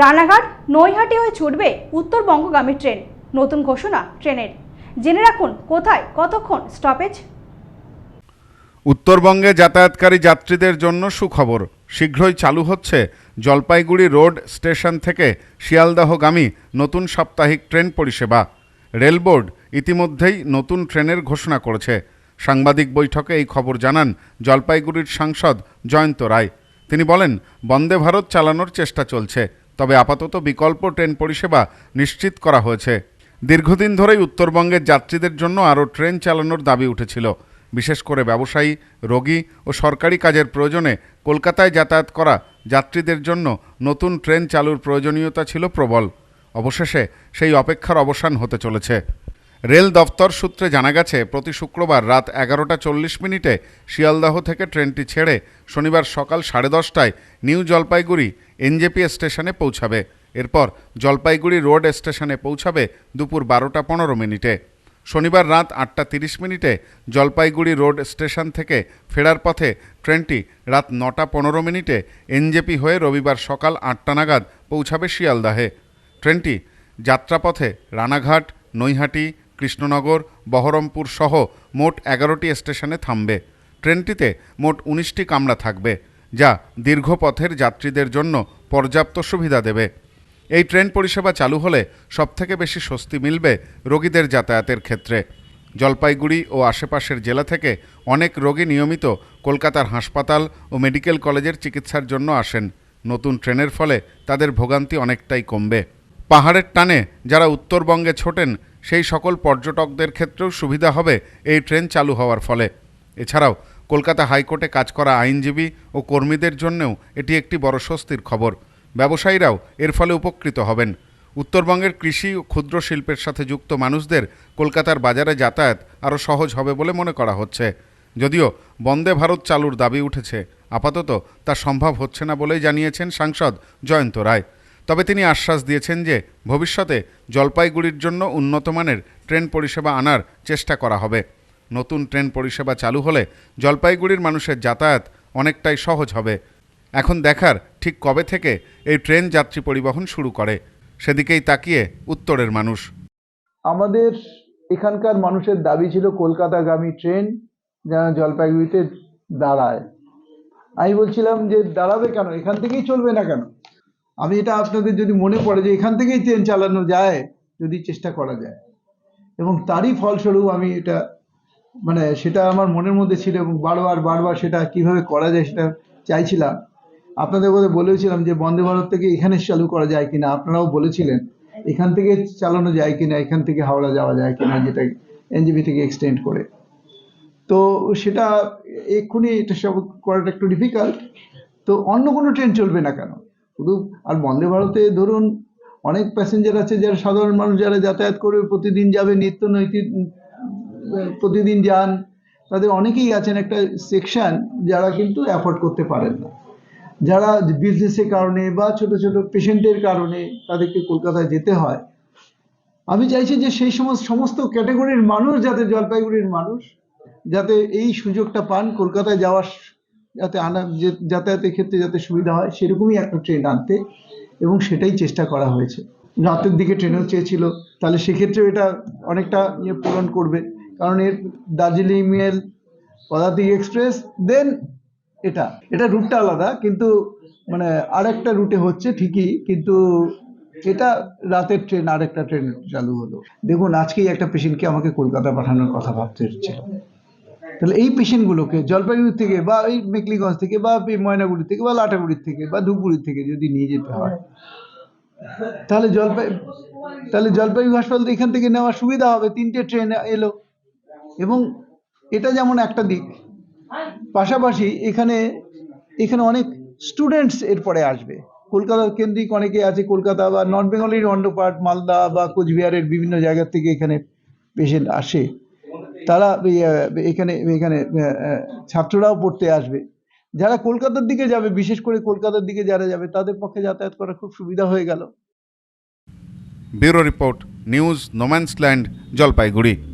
রানাঘাট, নৈহাটি হয়ে ছুটবে উত্তরবঙ্গগামী ট্রেন। নতুন ঘোষণা ট্রেনের। জেনে রাখুন, কোথায়, কতক্ষণ স্টপেজ উত্তরবঙ্গে যাতায়াতকারী যাত্রীদের জন্য সুখবর। শীঘ্রই চালু হচ্ছে জলপাইগুড়ি রোড স্টেশন থেকে শিয়ালদাহগামী নতুন সাপ্তাহিক ট্রেন পরিষেবা। রেল বোর্ড ইতিমধ্যেই নতুন ট্রেনের ঘোষণা করেছে। সাংবাদিক বৈঠকে এই খবর জানান জলপাইগুড়ির সাংসদ জয়ন্ত রায়। তিনি বলেন, বন্দে ভারত চালানোর চেষ্টা চলছে। তবে আপাতত বিকল্প ট্রেন পরিষেবা নিশ্চিত করা হয়েছে। দীর্ঘদিন ধরেই উত্তরবঙ্গের যাত্রীদের জন্য আরও ট্রেন চালানোর দাবি উঠেছিল। বিশেষ করে ব্যবসায়ী, রোগী ও সরকারি কাজের প্রয়োজনে কলকাতায় যাতায়াত করা যাত্রীদের জন্য নতুন ট্রেন চালুর প্রয়োজনীয়তা ছিল প্রবল। অবশেষে সেই অপেক্ষার অবসান হতে চলেছে। রেল দফতর সূত্রে জানা গেছে, প্রতি শুক্রবার রাত এগারোটা চল্লিশ মিনিটে শিয়ালদাহ থেকে ট্রেনটি ছেড়ে শনিবার সকাল সাড়ে দশটায় নিউ জলপাইগুড়ি এনজেপি স্টেশনে পৌঁছাবে। এরপর জলপাইগুড়ি রোড স্টেশনে পৌঁছাবে দুপুর বারোটা পনেরো মিনিটে। শনিবার রাত আটটা তিরিশ মিনিটে জলপাইগুড়ি রোড স্টেশন থেকে ফেরার পথে ট্রেনটি রাত নটা পনেরো মিনিটে এনজেপি হয়ে রবিবার সকাল আটটা নাগাদ পৌঁছাবে শিয়ালদাহে। ট্রেনটি যাত্রাপথে রানাঘাট, নৈহাটি, কৃষ্ণনগর, বহরমপুর সহ মোট এগারোটি স্টেশনে থামবে। ট্রেনটিতে মোট উনিশটি কামরা থাকবে। যা দীর্ঘ পথের যাত্রীদের জন্য পর্যাপ্ত সুবিধা দেবে। এই ট্রেন পরিষেবা চালু হলে সবথেকে বেশি স্বস্তি মিলবে রোগীদের যাতায়াতের ক্ষেত্রে। জলপাইগুড়ি ও আশেপাশের জেলা থেকে অনেক রোগী নিয়মিত কলকাতার হাসপাতাল ও মেডিকেল কলেজের চিকিৎসার জন্য আসেন। নতুন ট্রেনের ফলে তাদের ভোগান্তি অনেকটাই কমবে। পাহাড়ের টানে যারা উত্তরবঙ্গে ছোটেন, সেই সকল পর্যটকদের ক্ষেত্রেও সুবিধা হবে এই ট্রেন চালু হওয়ার ফলে। এছাড়াও কলকাতা হাইকোর্টে কাজ করা আইনজীবী ও কর্মীদের জন্যও এটি একটি বড় স্বস্তির খবর। ব্যবসায়ীরাও এর ফলে উপকৃত হবেন। উত্তরবঙ্গের কৃষি ও ক্ষুদ্র শিল্পের সাথে যুক্ত মানুষদের কলকাতার বাজারে যাতায়াত আরও সহজ হবে বলে মনে করা হচ্ছে। যদিও বন্দে ভারত চালুর দাবি উঠেছে, আপাতত তা সম্ভব হচ্ছে না বলেই জানিয়েছেন সাংসদ জয়ন্ত রায়। তবে তিনি আশ্বাস দিয়েছেন যে ভবিষ্যতে জলপাইগুড়ির জন্য উন্নতমানের ট্রেন পরিষেবা আনার চেষ্টা করা হবে। নতুন ট্রেন পরিষেবা চালু হলে জলপাইগুড়ির মানুষের যাতায়াত অনেকটাই সহজ হবে। এখন দেখার ঠিক কবে থেকে এই ট্রেন যাত্রী পরিবহন শুরু করে, সেদিকেই তাকিয়ে উত্তরের মানুষ। আমাদের এখানকার মানুষের দাবি ছিল কলকাতাগামী ট্রেন যেন জলপাইগুড়িতে দাঁড়ায়। আমি বলছিলাম যে দাঁড়াবে কেন? এখান থেকেই চলবে না কেন? আমি এটা আপনাদের যদি মনে পড়ে যে এখান থেকেই ট্রেন চালানো যায়, যদি চেষ্টা করা যায়। এবং তারই ফলস্বরূপ আমি এটা মানে সেটা আমার মনের মধ্যে ছিল এবং বারবার বারবার সেটা কীভাবে করা যায় সেটা চাইছিলাম। আপনাদের বোধহয় বলেছিলাম যে বন্দে ভারত থেকে এখানে চালু করা যায় কিনা, আপনারাও বলেছিলেন। এখান থেকে চালানো যায় কিনা, এখান থেকে হাওড়া যাওয়া যায় কিনা, যেটা এনজিবি থেকে এক্সটেন্ড করে। তো সেটা এক্ষুনি এটা সব করাটা একটু ডিফিকাল্ট তো অন্য কোনো ট্রেন চলবে না কেন? শুধু, আর বন্দে ভারতে ধরুন, অনেক প্যাসেঞ্জার আছে যারা সাধারণ মানুষ যারা যাতায়াত করে প্রতিদিন যাবে নিত্য নৈতিক প্রতিদিন যান, তাদের অনেকেই আছেন একটা সেকশন যারা কিন্তু অ্যাফোর্ড করতে পারেন না। যারা বিজনেসের কারণে বা ছোট ছোট পেশেন্টের কারণে তাদেরকে কলকাতায় যেতে হয়। আমি চাইছি যে সেই সমস্ত সমস্ত ক্যাটাগরির মানুষ যাতে, জলপাইগুড়ির মানুষ যাতে এই সুযোগটা পান কলকাতায় যাওয়ার, যাতে আনা যাতায়াতের ক্ষেত্রে যাতে সুবিধা হয়, সেরকমই একটা ট্রেন আনতে এবং সেটাই চেষ্টা করা হয়েছে। রাতের দিকে ট্রেনও চেয়েছিল, তাহলে সেক্ষেত্রেও এটা অনেকটা ইয়ে পূরণ করবে। কারণ এর দার্জিলিং মেল পদাতিক এক্সপ্রেস দেন এটা। এটা রুটটা আলাদা, কিন্তু মানে আরেকটা রুটে হচ্ছে ঠিকই, কিন্তু এটা রাতের ট্রেন, আরেকটা ট্রেন চালু হলো। দেখুন, আজকেই একটা পেশেন্টকে আমাকে কলকাতা পাঠানোর কথা ভাবতে হচ্ছিল। তাহলে এই পেশেন্টগুলোকে জলপাইগুড়ি থেকে বা এই মেকলিগঞ্জ থেকে বা এই ময়নাগুড়ি থেকে বা লাটাগুড়ির থেকে বা ধূপগুড়ি থেকে যদি নিয়ে যেতে হয়, তাহলে জলপাই, তাহলে জলপাইগুড়ি হাসপাতাল এখান থেকে নেওয়ার সুবিধা হবে। তিনটে ট্রেন এলো। এবং এটা যেমন একটা দিক পাশাপাশি এখানে এখানে অনেক স্টুডেন্টস এরপরে আসবে। কলকাতার কেন্দ্রিক অনেকে আছে কলকাতা বা নর্থ বেঙ্গলের অন্য পার্ট মালদা বা কোচবিহারের বিভিন্ন জায়গা থেকে এখানে পেশেন্ট আসে। তারা এখানে এখানে আহ, ছাত্ররাও পড়তে আসবে। যারা কলকাতার দিকে যাবে বিশেষ করে কলকাতার দিকে যারা যাবে তাদের পক্ষে যাতায়াত করা খুব সুবিধা হয়ে গেল। Bureau report news no man's land Jalpaiguri.